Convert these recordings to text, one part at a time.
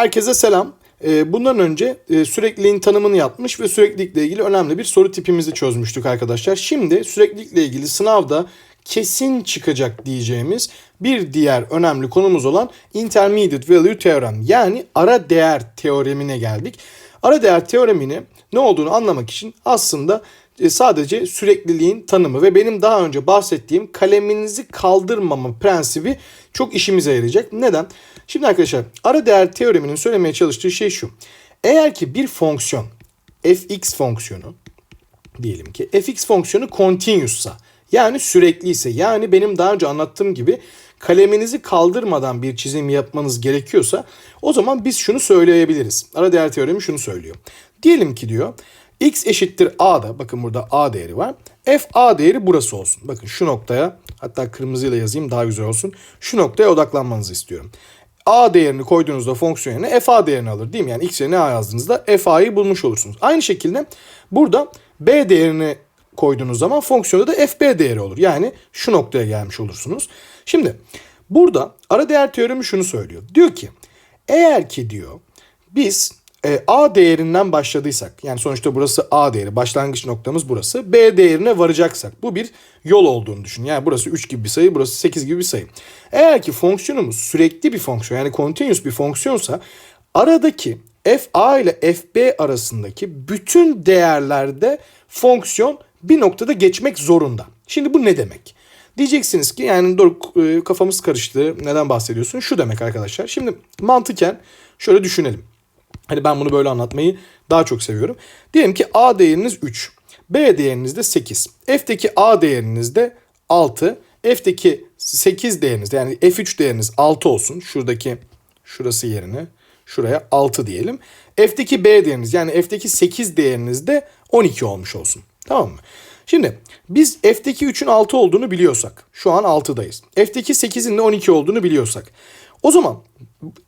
Herkese selam. Ee, Bundan önce e, sürekliliğin tanımını yapmış ve süreklilikle ilgili önemli bir soru tipimizi çözmüştük arkadaşlar. Şimdi süreklilikle ilgili sınavda kesin çıkacak diyeceğimiz bir diğer önemli konumuz olan Intermediate Value Theorem yani ara değer teoremine geldik. Ara değer teoremini ne olduğunu anlamak için aslında sadece sürekliliğin tanımı ve benim daha önce bahsettiğim kaleminizi kaldırmama prensibi çok işimize yarayacak. Neden? Şimdi arkadaşlar ara değer teoreminin söylemeye çalıştığı şey şu. Eğer ki bir fonksiyon fx fonksiyonu diyelim ki fx fonksiyonu continuous'sa yani sürekliyse yani benim daha önce anlattığım gibi kaleminizi kaldırmadan bir çizim yapmanız gerekiyorsa o zaman biz şunu söyleyebiliriz. Ara değer teoremi şunu söylüyor. Diyelim ki diyor x eşittir a'da bakın burada a değeri var. f a değeri burası olsun. Bakın şu noktaya hatta kırmızıyla yazayım daha güzel olsun. Şu noktaya odaklanmanızı istiyorum. A değerini koyduğunuzda fonksiyon yerine f a değerini alır değil mi? Yani x yerine a yazdığınızda f a'yı bulmuş olursunuz. Aynı şekilde burada b değerini koyduğunuz zaman fonksiyonda da fb değeri olur. Yani şu noktaya gelmiş olursunuz. Şimdi burada ara değer teoremi şunu söylüyor. Diyor ki eğer ki diyor biz e, A değerinden başladıysak yani sonuçta burası A değeri başlangıç noktamız burası B değerine varacaksak bu bir yol olduğunu düşün. Yani burası 3 gibi bir sayı burası 8 gibi bir sayı. Eğer ki fonksiyonumuz sürekli bir fonksiyon yani continuous bir fonksiyonsa aradaki fa ile fb arasındaki bütün değerlerde fonksiyon bir noktada geçmek zorunda. Şimdi bu ne demek? Diyeceksiniz ki yani Doruk e, kafamız karıştı. Neden bahsediyorsun? Şu demek arkadaşlar. Şimdi mantıken şöyle düşünelim. Hani ben bunu böyle anlatmayı daha çok seviyorum. Diyelim ki A değeriniz 3. B değeriniz de 8. F'teki A değeriniz de 6. F'teki 8 değeriniz yani F3 değeriniz 6 olsun. Şuradaki şurası yerine şuraya 6 diyelim. F'teki B değeriniz yani F'teki 8 değeriniz de 12 olmuş olsun. Tamam mı? Şimdi biz F'teki 3'ün 6 olduğunu biliyorsak şu an 6'dayız. F'teki 8'in de 12 olduğunu biliyorsak o zaman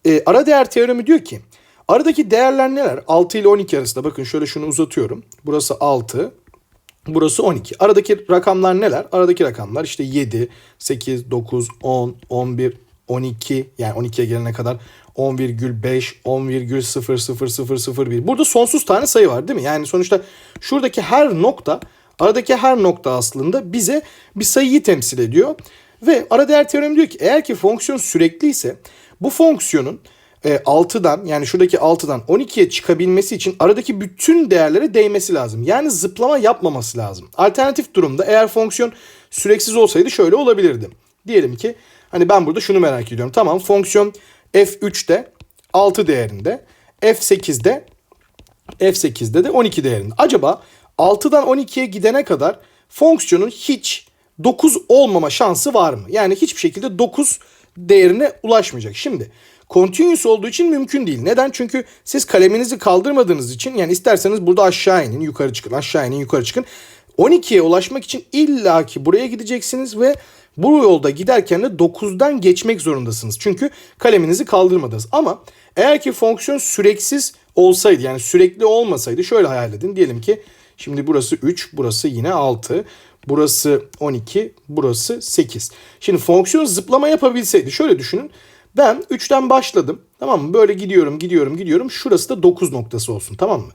e, ara değer teoremi diyor ki Aradaki değerler neler? 6 ile 12 arasında bakın şöyle şunu uzatıyorum. Burası 6. Burası 12. Aradaki rakamlar neler? Aradaki rakamlar işte 7, 8, 9, 10, 11, 12 yani 12'ye gelene kadar 10,5, 10,00001. Burada sonsuz tane sayı var değil mi? Yani sonuçta şuradaki her nokta, aradaki her nokta aslında bize bir sayıyı temsil ediyor. Ve ara değer teoremi diyor ki eğer ki fonksiyon sürekli ise bu fonksiyonun e, 6'dan yani şuradaki 6'dan 12'ye çıkabilmesi için aradaki bütün değerlere değmesi lazım. Yani zıplama yapmaması lazım. Alternatif durumda eğer fonksiyon süreksiz olsaydı şöyle olabilirdi. Diyelim ki hani ben burada şunu merak ediyorum. Tamam fonksiyon f3'te 6 değerinde f8'de f8'de de 12 değerinde. Acaba 6'dan 12'ye gidene kadar fonksiyonun hiç 9 olmama şansı var mı? Yani hiçbir şekilde 9 değerine ulaşmayacak. Şimdi continuous olduğu için mümkün değil. Neden? Çünkü siz kaleminizi kaldırmadığınız için yani isterseniz burada aşağı inin, yukarı çıkın, aşağı inin, yukarı çıkın. 12'ye ulaşmak için illaki buraya gideceksiniz ve bu yolda giderken de 9'dan geçmek zorundasınız. Çünkü kaleminizi kaldırmadınız. Ama eğer ki fonksiyon süreksiz olsaydı yani sürekli olmasaydı şöyle hayal edin. Diyelim ki şimdi burası 3, burası yine 6. Burası 12, burası 8. Şimdi fonksiyon zıplama yapabilseydi şöyle düşünün. Ben 3'ten başladım. Tamam mı? Böyle gidiyorum, gidiyorum, gidiyorum. Şurası da 9 noktası olsun. Tamam mı?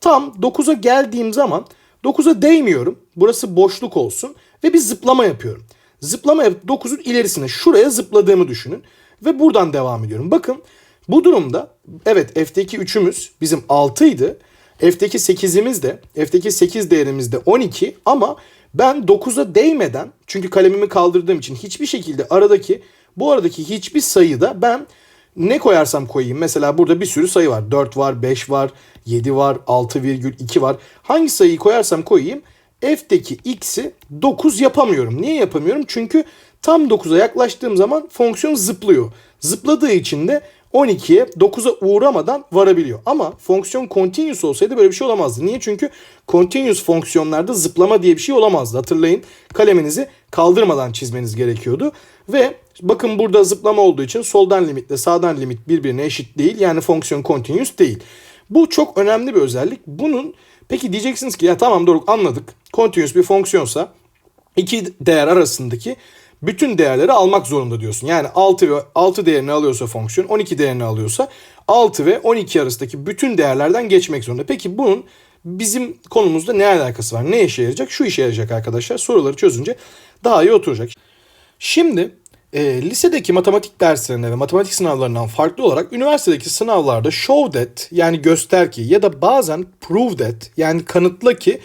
Tam 9'a geldiğim zaman 9'a değmiyorum. Burası boşluk olsun. Ve bir zıplama yapıyorum. Zıplama yapıp 9'un ilerisine şuraya zıpladığımı düşünün. Ve buradan devam ediyorum. Bakın bu durumda evet F'teki 3'ümüz bizim 6 idi. F'teki 8'imiz de F'teki 8 değerimiz de 12 ama ben 9'a değmeden çünkü kalemimi kaldırdığım için hiçbir şekilde aradaki bu aradaki hiçbir sayıda ben ne koyarsam koyayım. Mesela burada bir sürü sayı var. 4 var, 5 var, 7 var, 6,2 var. Hangi sayıyı koyarsam koyayım f'teki x'i 9 yapamıyorum. Niye yapamıyorum? Çünkü tam 9'a yaklaştığım zaman fonksiyon zıplıyor. Zıpladığı için de 12'ye 9'a uğramadan varabiliyor. Ama fonksiyon continuous olsaydı böyle bir şey olamazdı. Niye? Çünkü continuous fonksiyonlarda zıplama diye bir şey olamazdı. Hatırlayın kaleminizi kaldırmadan çizmeniz gerekiyordu. Ve bakın burada zıplama olduğu için soldan limitle sağdan limit birbirine eşit değil. Yani fonksiyon continuous değil. Bu çok önemli bir özellik. Bunun peki diyeceksiniz ki ya tamam doğru anladık. Continuous bir fonksiyonsa iki değer arasındaki bütün değerleri almak zorunda diyorsun. Yani 6 ve 6 değerini alıyorsa fonksiyon 12 değerini alıyorsa 6 ve 12 arasındaki bütün değerlerden geçmek zorunda. Peki bunun bizim konumuzda ne alakası var? Ne işe yarayacak? Şu işe yarayacak arkadaşlar. Soruları çözünce daha iyi oturacak. Şimdi e, lisedeki matematik derslerine ve matematik sınavlarından farklı olarak üniversitedeki sınavlarda show that yani göster ki ya da bazen prove that yani kanıtla ki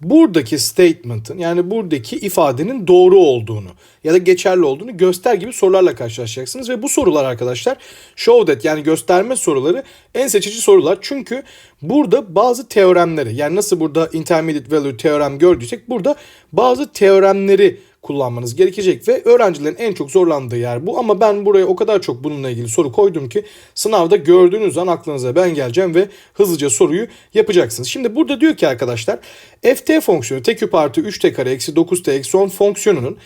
buradaki statement'ın yani buradaki ifadenin doğru olduğunu ya da geçerli olduğunu göster gibi sorularla karşılaşacaksınız ve bu sorular arkadaşlar show that yani gösterme soruları en seçici sorular. Çünkü burada bazı teoremleri yani nasıl burada intermediate value teorem gördüysek burada bazı teoremleri kullanmanız gerekecek ve öğrencilerin en çok zorlandığı yer bu ama ben buraya o kadar çok bununla ilgili soru koydum ki sınavda gördüğünüz an aklınıza ben geleceğim ve hızlıca soruyu yapacaksınız. Şimdi burada diyor ki arkadaşlar ft fonksiyonu t küp artı 3t kare eksi 9t eksi 10 fonksiyonunun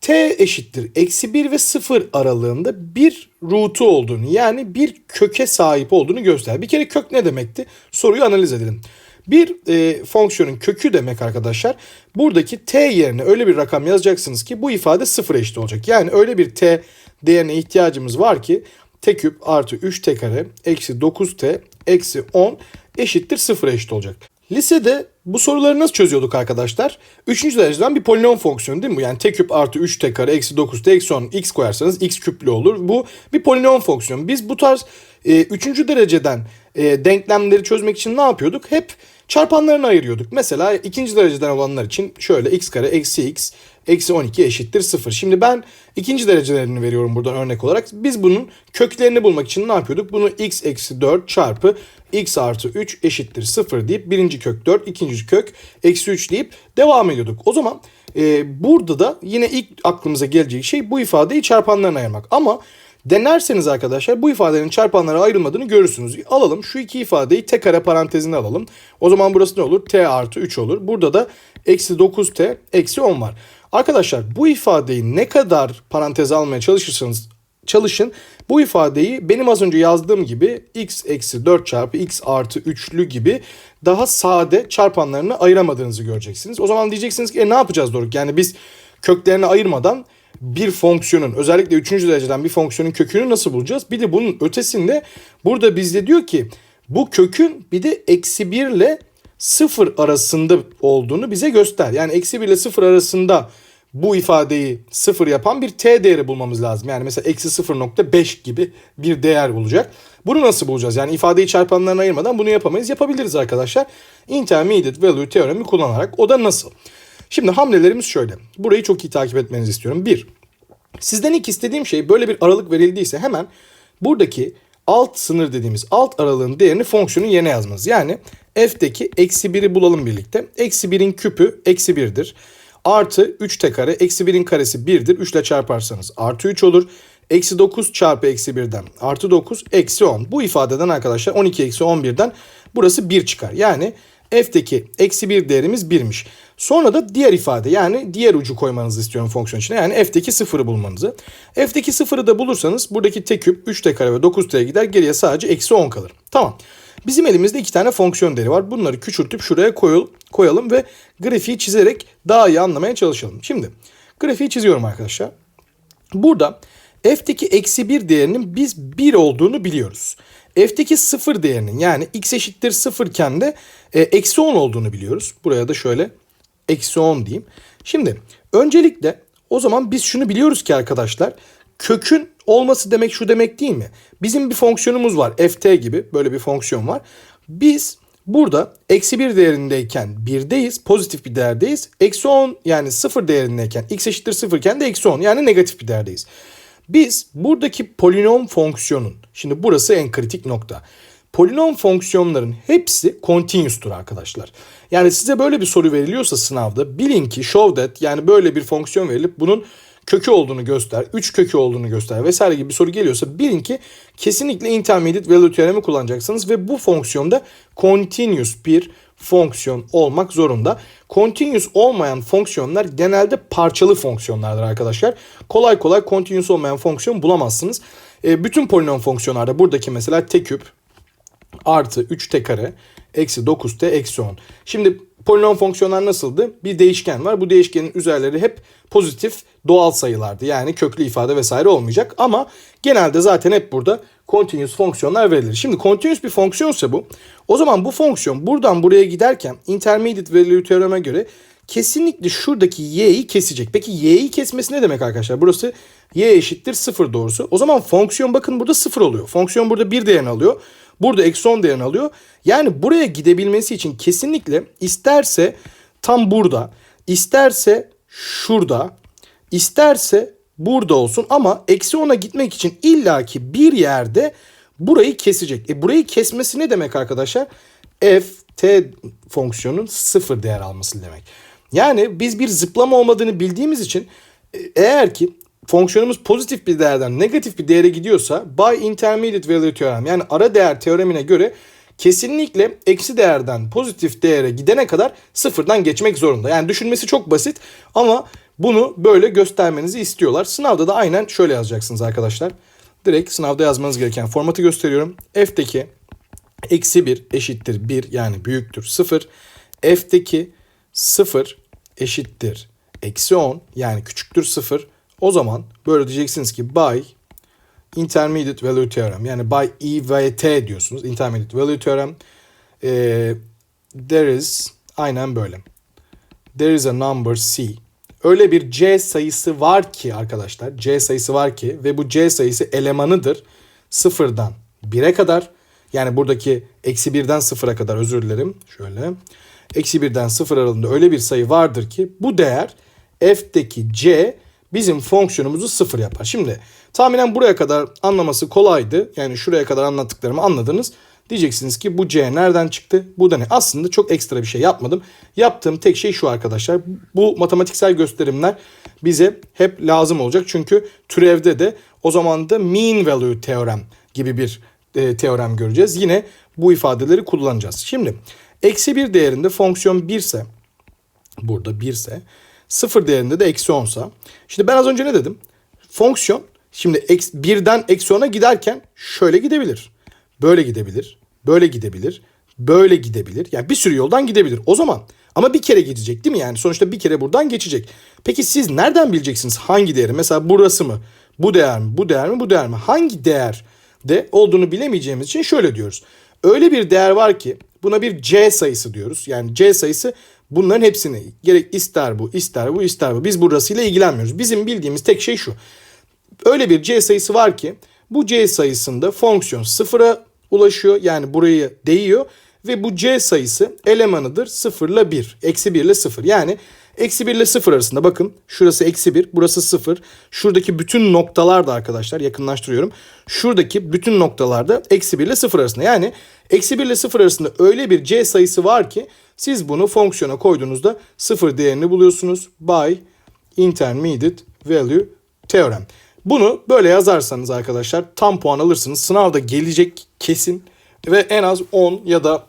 t eşittir eksi 1 ve 0 aralığında bir root'u olduğunu yani bir köke sahip olduğunu göster. Bir kere kök ne demekti? Soruyu analiz edelim. Bir e, fonksiyonun kökü demek arkadaşlar. Buradaki t yerine öyle bir rakam yazacaksınız ki bu ifade sıfır eşit olacak. Yani öyle bir t değerine ihtiyacımız var ki t küp artı 3t kare eksi 9t eksi 10 eşittir sıfır eşit olacak. Lisede bu soruları nasıl çözüyorduk arkadaşlar? Üçüncü dereceden bir polinom fonksiyonu değil mi? Yani t küp artı 3t kare eksi 9t eksi 10 x koyarsanız x küplü olur. Bu bir polinom fonksiyonu. Biz bu tarz e, üçüncü dereceden e, denklemleri çözmek için ne yapıyorduk? Hep çarpanlarını ayırıyorduk. Mesela ikinci dereceden olanlar için şöyle x kare eksi x eksi 12 eşittir 0. Şimdi ben ikinci derecelerini veriyorum buradan örnek olarak. Biz bunun köklerini bulmak için ne yapıyorduk? Bunu x eksi 4 çarpı x artı 3 eşittir 0 deyip birinci kök 4, ikinci kök eksi 3 deyip devam ediyorduk. O zaman e, burada da yine ilk aklımıza gelecek şey bu ifadeyi çarpanlarına ayırmak. Ama Denerseniz arkadaşlar bu ifadelerin çarpanlara ayrılmadığını görürsünüz. Alalım şu iki ifadeyi t kare parantezine alalım. O zaman burası ne olur? t artı 3 olur. Burada da eksi 9t eksi 10 var. Arkadaşlar bu ifadeyi ne kadar paranteze almaya çalışırsanız çalışın. Bu ifadeyi benim az önce yazdığım gibi x eksi 4 çarpı x artı 3'lü gibi daha sade çarpanlarını ayıramadığınızı göreceksiniz. O zaman diyeceksiniz ki e, ne yapacağız Doruk? Yani biz köklerini ayırmadan bir fonksiyonun özellikle 3. dereceden bir fonksiyonun kökünü nasıl bulacağız? Bir de bunun ötesinde burada bizde diyor ki bu kökün bir de eksi 1 ile 0 arasında olduğunu bize göster. Yani eksi 1 ile 0 arasında bu ifadeyi 0 yapan bir t değeri bulmamız lazım. Yani mesela eksi 0.5 gibi bir değer olacak. Bunu nasıl bulacağız? Yani ifadeyi çarpanlarına ayırmadan bunu yapamayız. Yapabiliriz arkadaşlar. Intermediate value teoremi kullanarak. O da nasıl? Şimdi hamlelerimiz şöyle. Burayı çok iyi takip etmenizi istiyorum. Bir, sizden ilk istediğim şey böyle bir aralık verildiyse hemen buradaki alt sınır dediğimiz alt aralığın değerini fonksiyonun yerine yazmanız. Yani f'deki eksi 1'i bulalım birlikte. Eksi 1'in küpü eksi 1'dir. Artı 3 t kare eksi 1'in karesi 1'dir. 3 ile çarparsanız artı 3 olur. Eksi 9 çarpı eksi 1'den artı 9 eksi 10. Bu ifadeden arkadaşlar 12 eksi 11'den burası 1 çıkar. Yani f'deki eksi 1 değerimiz 1'miş. Sonra da diğer ifade yani diğer ucu koymanızı istiyorum fonksiyon içine. Yani f'deki sıfırı bulmanızı. f'deki sıfırı da bulursanız buradaki t küp 3t kare ve 9t'ye gider. Geriye sadece eksi 10 kalır. Tamam. Bizim elimizde iki tane fonksiyon değeri var. Bunları küçültüp şuraya koyalım, ve grafiği çizerek daha iyi anlamaya çalışalım. Şimdi grafiği çiziyorum arkadaşlar. Burada f'deki eksi 1 değerinin biz 1 olduğunu biliyoruz f'deki sıfır değerinin yani x eşittir sıfır iken de e, eksi 10 olduğunu biliyoruz. Buraya da şöyle eksi 10 diyeyim. Şimdi öncelikle o zaman biz şunu biliyoruz ki arkadaşlar kökün olması demek şu demek değil mi? Bizim bir fonksiyonumuz var ft gibi böyle bir fonksiyon var. Biz burada eksi 1 değerindeyken 1'deyiz pozitif bir değerdeyiz. Eksi 10 yani 0 değerindeyken x eşittir 0 iken de eksi 10 yani negatif bir değerdeyiz. Biz buradaki polinom fonksiyonun, şimdi burası en kritik nokta. Polinom fonksiyonların hepsi continuous'tur arkadaşlar. Yani size böyle bir soru veriliyorsa sınavda bilin ki show that yani böyle bir fonksiyon verilip bunun kökü olduğunu göster, 3 kökü olduğunu göster vesaire gibi bir soru geliyorsa bilin ki kesinlikle intermediate value teoremi kullanacaksınız ve bu fonksiyonda continuous bir fonksiyon olmak zorunda. Continuous olmayan fonksiyonlar genelde parçalı fonksiyonlardır arkadaşlar. Kolay kolay continuous olmayan fonksiyon bulamazsınız. E, bütün polinom fonksiyonlarda buradaki mesela t küp artı 3t kare eksi 9t eksi 10. Şimdi polinom fonksiyonlar nasıldı? Bir değişken var. Bu değişkenin üzerleri hep pozitif doğal sayılardı. Yani köklü ifade vesaire olmayacak. Ama genelde zaten hep burada continuous fonksiyonlar verilir. Şimdi continuous bir fonksiyonsa bu. O zaman bu fonksiyon buradan buraya giderken intermediate value teoreme göre kesinlikle şuradaki y'yi kesecek. Peki y'yi kesmesi ne demek arkadaşlar? Burası y eşittir 0 doğrusu. O zaman fonksiyon bakın burada 0 oluyor. Fonksiyon burada 1 değerini alıyor. Burada eksi 10 değerini alıyor. Yani buraya gidebilmesi için kesinlikle isterse tam burada, isterse şurada, isterse burada olsun ama eksi 10'a gitmek için illaki bir yerde burayı kesecek. E burayı kesmesi ne demek arkadaşlar? f t fonksiyonun sıfır değer alması demek. Yani biz bir zıplama olmadığını bildiğimiz için e, eğer ki fonksiyonumuz pozitif bir değerden negatif bir değere gidiyorsa by intermediate value teorem yani ara değer teoremine göre kesinlikle eksi değerden pozitif değere gidene kadar sıfırdan geçmek zorunda. Yani düşünmesi çok basit ama bunu böyle göstermenizi istiyorlar. Sınavda da aynen şöyle yazacaksınız arkadaşlar. Direkt sınavda yazmanız gereken formatı gösteriyorum. F'teki eksi 1 eşittir 1 yani büyüktür 0. F'teki 0 eşittir eksi 10 yani küçüktür 0. O zaman böyle diyeceksiniz ki by intermediate value theorem yani by E ve T diyorsunuz. Intermediate value theorem ee, there is aynen böyle. There is a number C. Öyle bir C sayısı var ki arkadaşlar C sayısı var ki ve bu C sayısı elemanıdır. Sıfırdan 1'e kadar yani buradaki eksi birden sıfıra kadar özür dilerim. Şöyle. Eksi birden sıfır aralığında öyle bir sayı vardır ki bu değer f'deki c bizim fonksiyonumuzu sıfır yapar. Şimdi tahminen buraya kadar anlaması kolaydı. Yani şuraya kadar anlattıklarımı anladınız. Diyeceksiniz ki bu C nereden çıktı? Bu da ne? Aslında çok ekstra bir şey yapmadım. Yaptığım tek şey şu arkadaşlar. Bu matematiksel gösterimler bize hep lazım olacak. Çünkü türevde de o zaman da mean value teorem gibi bir e, teorem göreceğiz. Yine bu ifadeleri kullanacağız. Şimdi eksi 1 değerinde fonksiyon 1 ise burada 1 ise 0 değerinde de eksi 10 sa. Şimdi ben az önce ne dedim? Fonksiyon şimdi eks, 1'den eksi 10'a giderken şöyle gidebilir. Böyle gidebilir. Böyle gidebilir. Böyle gidebilir. Yani bir sürü yoldan gidebilir. O zaman ama bir kere gidecek değil mi? Yani sonuçta bir kere buradan geçecek. Peki siz nereden bileceksiniz hangi değeri? Mesela burası mı? Bu değer mi? Bu değer mi? Bu değer mi? Hangi değer de olduğunu bilemeyeceğimiz için şöyle diyoruz. Öyle bir değer var ki buna bir C sayısı diyoruz. Yani C sayısı bunların hepsini gerek ister bu, ister bu, ister bu. Biz burasıyla ilgilenmiyoruz. Bizim bildiğimiz tek şey şu. Öyle bir C sayısı var ki bu C sayısında fonksiyon sıfıra ulaşıyor. Yani burayı değiyor ve bu C sayısı elemanıdır 0 ile 1. Eksi 1 ile 0. Yani eksi 1 ile 0 arasında bakın şurası eksi 1 burası 0. Şuradaki bütün noktalar da arkadaşlar yakınlaştırıyorum. Şuradaki bütün noktalarda eksi 1 ile 0 arasında. Yani eksi 1 ile 0 arasında öyle bir C sayısı var ki siz bunu fonksiyona koyduğunuzda 0 değerini buluyorsunuz. By intermediate value teorem. Bunu böyle yazarsanız arkadaşlar tam puan alırsınız. Sınavda gelecek kesin ve en az 10 ya da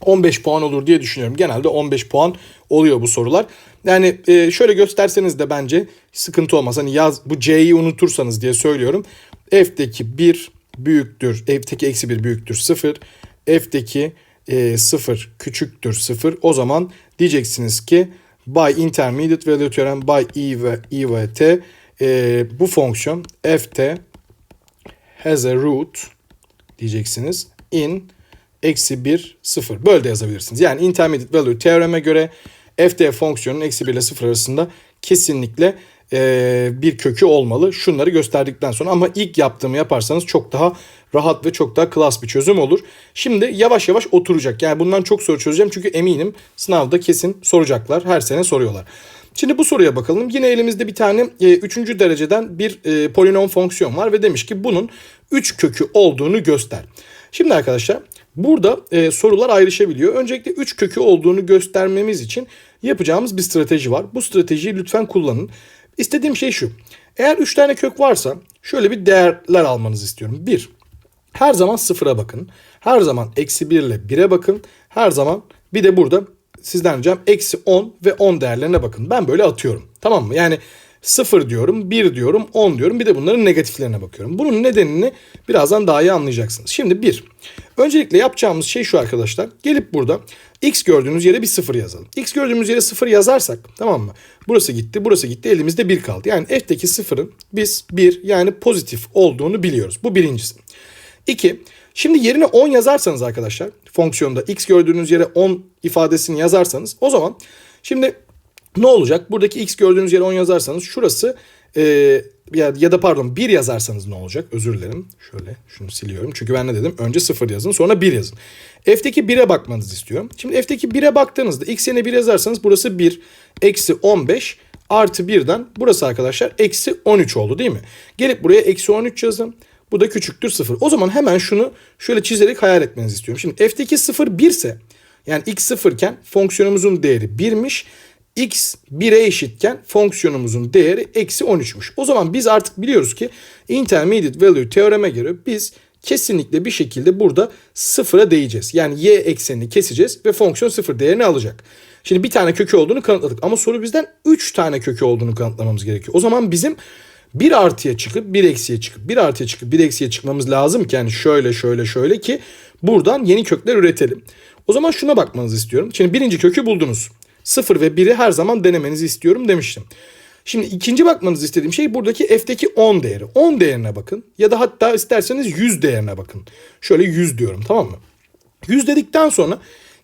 15 puan olur diye düşünüyorum. Genelde 15 puan oluyor bu sorular. Yani e, şöyle gösterseniz de bence sıkıntı olmaz. Hani yaz bu C'yi unutursanız diye söylüyorum. F'deki 1 büyüktür. F'deki eksi 1 büyüktür 0. F'deki e, 0 küçüktür 0. O zaman diyeceksiniz ki by intermediate value theorem by E ve E ve T e, bu fonksiyon ft has a root diyeceksiniz in eksi 1 0 böyle de yazabilirsiniz. Yani intermediate value teoreme göre ft fonksiyonun eksi 1 ile 0 arasında kesinlikle e, bir kökü olmalı. Şunları gösterdikten sonra ama ilk yaptığımı yaparsanız çok daha rahat ve çok daha klas bir çözüm olur. Şimdi yavaş yavaş oturacak. Yani bundan çok soru çözeceğim çünkü eminim sınavda kesin soracaklar. Her sene soruyorlar. Şimdi bu soruya bakalım. Yine elimizde bir tane e, üçüncü dereceden bir e, polinom fonksiyon var ve demiş ki bunun 3 kökü olduğunu göster. Şimdi arkadaşlar burada e, sorular ayrışabiliyor. Öncelikle 3 kökü olduğunu göstermemiz için yapacağımız bir strateji var. Bu stratejiyi lütfen kullanın. İstediğim şey şu. Eğer 3 tane kök varsa şöyle bir değerler almanızı istiyorum. 1. Her zaman sıfıra bakın. Her zaman eksi 1 ile 1'e bakın. Her zaman bir de burada sizden ricam eksi 10 ve 10 değerlerine bakın. Ben böyle atıyorum. Tamam mı? Yani 0 diyorum, 1 diyorum, 10 diyorum. Bir de bunların negatiflerine bakıyorum. Bunun nedenini birazdan daha iyi anlayacaksınız. Şimdi 1. Öncelikle yapacağımız şey şu arkadaşlar. Gelip burada x gördüğünüz yere bir 0 yazalım. x gördüğümüz yere 0 yazarsak tamam mı? Burası gitti, burası gitti. Elimizde 1 kaldı. Yani f'teki 0'ın biz 1 yani pozitif olduğunu biliyoruz. Bu birincisi. 2. Şimdi yerine 10 yazarsanız arkadaşlar fonksiyonda x gördüğünüz yere 10 ifadesini yazarsanız o zaman şimdi ne olacak? Buradaki x gördüğünüz yere 10 yazarsanız şurası e, ya, ya da pardon 1 yazarsanız ne olacak? Özür dilerim. Şöyle şunu siliyorum. Çünkü ben ne dedim? Önce 0 yazın sonra 1 yazın. F'teki 1'e bakmanızı istiyorum. Şimdi F'teki 1'e baktığınızda x yerine 1 yazarsanız burası 1 eksi 15 artı 1'den burası arkadaşlar eksi 13 oldu değil mi? Gelip buraya eksi 13 yazın. Bu da küçüktür 0. O zaman hemen şunu şöyle çizerek hayal etmenizi istiyorum. Şimdi f'teki 0 1 ise yani x 0 iken fonksiyonumuzun değeri 1'miş. X 1'e eşitken fonksiyonumuzun değeri eksi 13'müş. O zaman biz artık biliyoruz ki intermediate value teoreme göre biz kesinlikle bir şekilde burada sıfıra değeceğiz. Yani y eksenini keseceğiz ve fonksiyon sıfır değerini alacak. Şimdi bir tane kökü olduğunu kanıtladık ama soru bizden 3 tane kökü olduğunu kanıtlamamız gerekiyor. O zaman bizim 1 artıya çıkıp 1 eksiye çıkıp 1 artıya çıkıp 1 eksiye çıkmamız lazım ki yani şöyle şöyle şöyle ki buradan yeni kökler üretelim. O zaman şuna bakmanızı istiyorum. Şimdi birinci kökü buldunuz. 0 ve 1'i her zaman denemenizi istiyorum demiştim. Şimdi ikinci bakmanızı istediğim şey buradaki f'teki 10 değeri. 10 değerine bakın ya da hatta isterseniz 100 değerine bakın. Şöyle 100 diyorum tamam mı? 100 dedikten sonra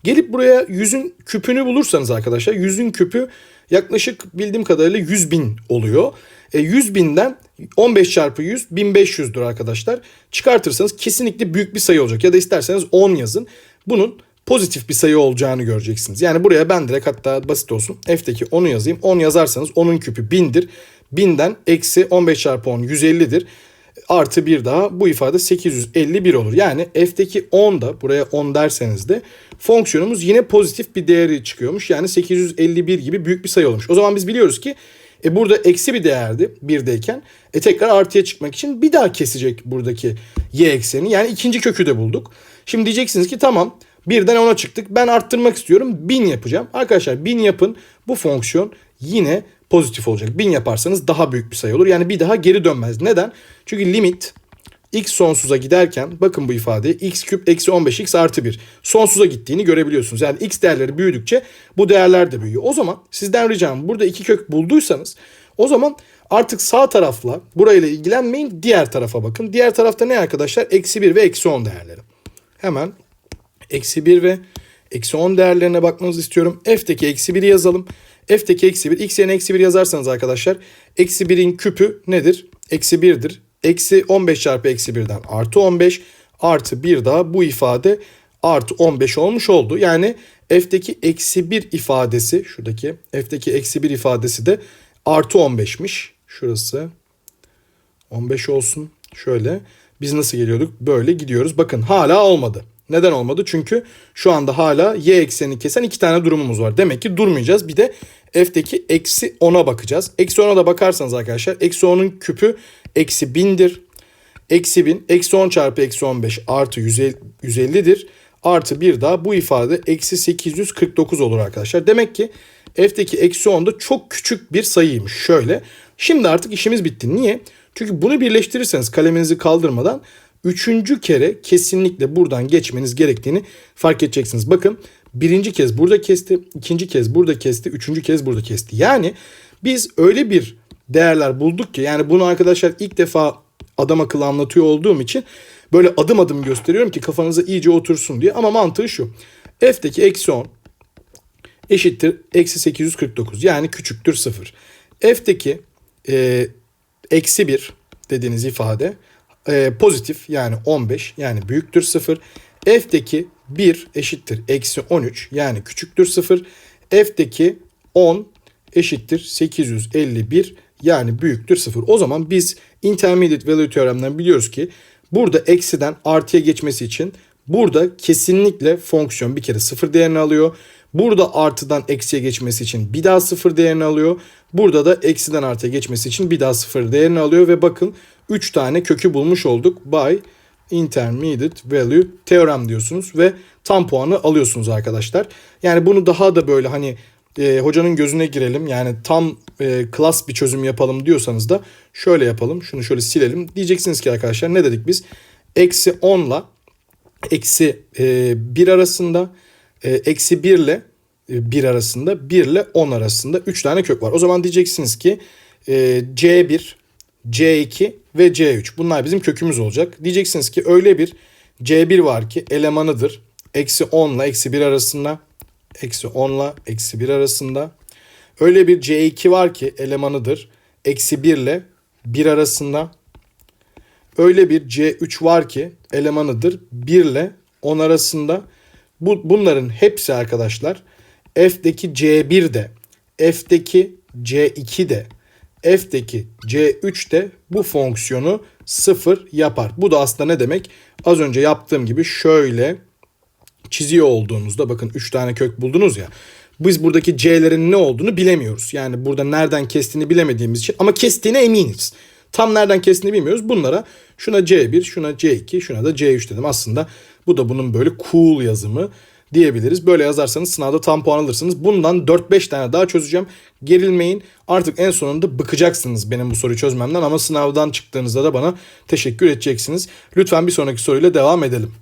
gelip buraya 100'ün küpünü bulursanız arkadaşlar 100'ün küpü yaklaşık bildiğim kadarıyla 100 bin oluyor. E, 100 binden 15 çarpı 100 1500'dür arkadaşlar. Çıkartırsanız kesinlikle büyük bir sayı olacak. Ya da isterseniz 10 yazın. Bunun pozitif bir sayı olacağını göreceksiniz. Yani buraya ben direkt hatta basit olsun f'teki 10'u yazayım. 10 yazarsanız 10'un küpü 1000'dir. 1000'den eksi 15 çarpı 10 150'dir. Artı bir daha bu ifade 851 olur. Yani f'teki 10 da buraya 10 derseniz de fonksiyonumuz yine pozitif bir değeri çıkıyormuş. Yani 851 gibi büyük bir sayı olmuş. O zaman biz biliyoruz ki e burada eksi bir değerdi birdeyken. E tekrar artıya çıkmak için bir daha kesecek buradaki y ekseni. Yani ikinci kökü de bulduk. Şimdi diyeceksiniz ki tamam birden 10'a çıktık. Ben arttırmak istiyorum. 1000 yapacağım. Arkadaşlar 1000 yapın. Bu fonksiyon yine pozitif olacak. 1000 yaparsanız daha büyük bir sayı olur. Yani bir daha geri dönmez. Neden? Çünkü limit x sonsuza giderken bakın bu ifadeye x küp eksi 15x artı 1 sonsuza gittiğini görebiliyorsunuz. Yani x değerleri büyüdükçe bu değerler de büyüyor. O zaman sizden ricam burada iki kök bulduysanız o zaman artık sağ tarafla burayla ilgilenmeyin diğer tarafa bakın. Diğer tarafta ne arkadaşlar? Eksi 1 ve eksi 10 değerleri. Hemen eksi 1 ve eksi 10 değerlerine bakmanızı istiyorum. F'teki eksi 1'i yazalım. F'teki eksi 1 x yerine eksi 1 yazarsanız arkadaşlar eksi 1'in küpü nedir? Eksi 1'dir. Eksi 15 çarpı eksi 1'den artı 15 artı 1 daha bu ifade artı 15 olmuş oldu. Yani f'teki eksi 1 ifadesi şuradaki f'teki eksi 1 ifadesi de artı 15'miş. Şurası 15 olsun. Şöyle biz nasıl geliyorduk? Böyle gidiyoruz. Bakın hala olmadı. Neden olmadı? Çünkü şu anda hala y ekseni kesen iki tane durumumuz var. Demek ki durmayacağız. Bir de f'teki eksi 10'a bakacağız. Eksi 10'a da bakarsanız arkadaşlar eksi 10'un küpü eksi 1000'dir. Eksi 1000 eksi 10 çarpı eksi 15 artı 150'dir. Artı bir daha bu ifade eksi 849 olur arkadaşlar. Demek ki f'teki eksi 10 da çok küçük bir sayıymış. Şöyle. Şimdi artık işimiz bitti. Niye? Çünkü bunu birleştirirseniz kaleminizi kaldırmadan üçüncü kere kesinlikle buradan geçmeniz gerektiğini fark edeceksiniz. Bakın birinci kez burada kesti, ikinci kez burada kesti, üçüncü kez burada kesti. Yani biz öyle bir değerler bulduk ki yani bunu arkadaşlar ilk defa adam akıllı anlatıyor olduğum için böyle adım adım gösteriyorum ki kafanıza iyice otursun diye. Ama mantığı şu. F'deki eksi 10 eşittir eksi 849 yani küçüktür 0. F'deki eksi 1 dediğiniz ifade e, pozitif yani 15 yani büyüktür 0. F'deki 1 eşittir eksi 13 yani küçüktür 0. F'deki 10 eşittir 851 yani büyüktür 0. O zaman biz intermediate value teoremden biliyoruz ki burada eksiden artıya geçmesi için burada kesinlikle fonksiyon bir kere 0 değerini alıyor. Burada artıdan eksiye geçmesi için bir daha 0 değerini alıyor. Burada da eksiden artıya geçmesi için bir daha 0 değerini alıyor ve bakın 3 tane kökü bulmuş olduk by intermediate value teorem diyorsunuz ve tam puanı alıyorsunuz arkadaşlar. Yani bunu daha da böyle hani e, hocanın gözüne girelim yani tam e, klas bir çözüm yapalım diyorsanız da şöyle yapalım. Şunu şöyle silelim. Diyeceksiniz ki arkadaşlar ne dedik biz? Eksi 10 ile eksi e, 1 arasında e, eksi 1 ile e, 1 arasında 1 ile 10 arasında 3 tane kök var. O zaman diyeceksiniz ki e, C1, C2 ve C3 bunlar bizim kökümüz olacak. Diyeceksiniz ki öyle bir C1 var ki elemanıdır. Eksi 10 ile eksi 1 arasında eksi 10 ile eksi 1 arasında. Öyle bir C2 var ki elemanıdır. Eksi 1 ile 1 arasında. Öyle bir C3 var ki elemanıdır 1 ile 10 arasında. Bu, bunların hepsi arkadaşlar F'deki C1 de F'deki C2 de F'deki C3 de bu fonksiyonu sıfır yapar. Bu da aslında ne demek? Az önce yaptığım gibi şöyle çiziyor olduğunuzda bakın 3 tane kök buldunuz ya. Biz buradaki C'lerin ne olduğunu bilemiyoruz. Yani burada nereden kestiğini bilemediğimiz için ama kestiğine eminiz. Tam nereden kestiğini bilmiyoruz. Bunlara şuna C1, şuna C2, şuna da C3 dedim. Aslında bu da bunun böyle cool yazımı diyebiliriz. Böyle yazarsanız sınavda tam puan alırsınız. Bundan 4-5 tane daha çözeceğim. Gerilmeyin. Artık en sonunda bıkacaksınız benim bu soruyu çözmemden ama sınavdan çıktığınızda da bana teşekkür edeceksiniz. Lütfen bir sonraki soruyla devam edelim.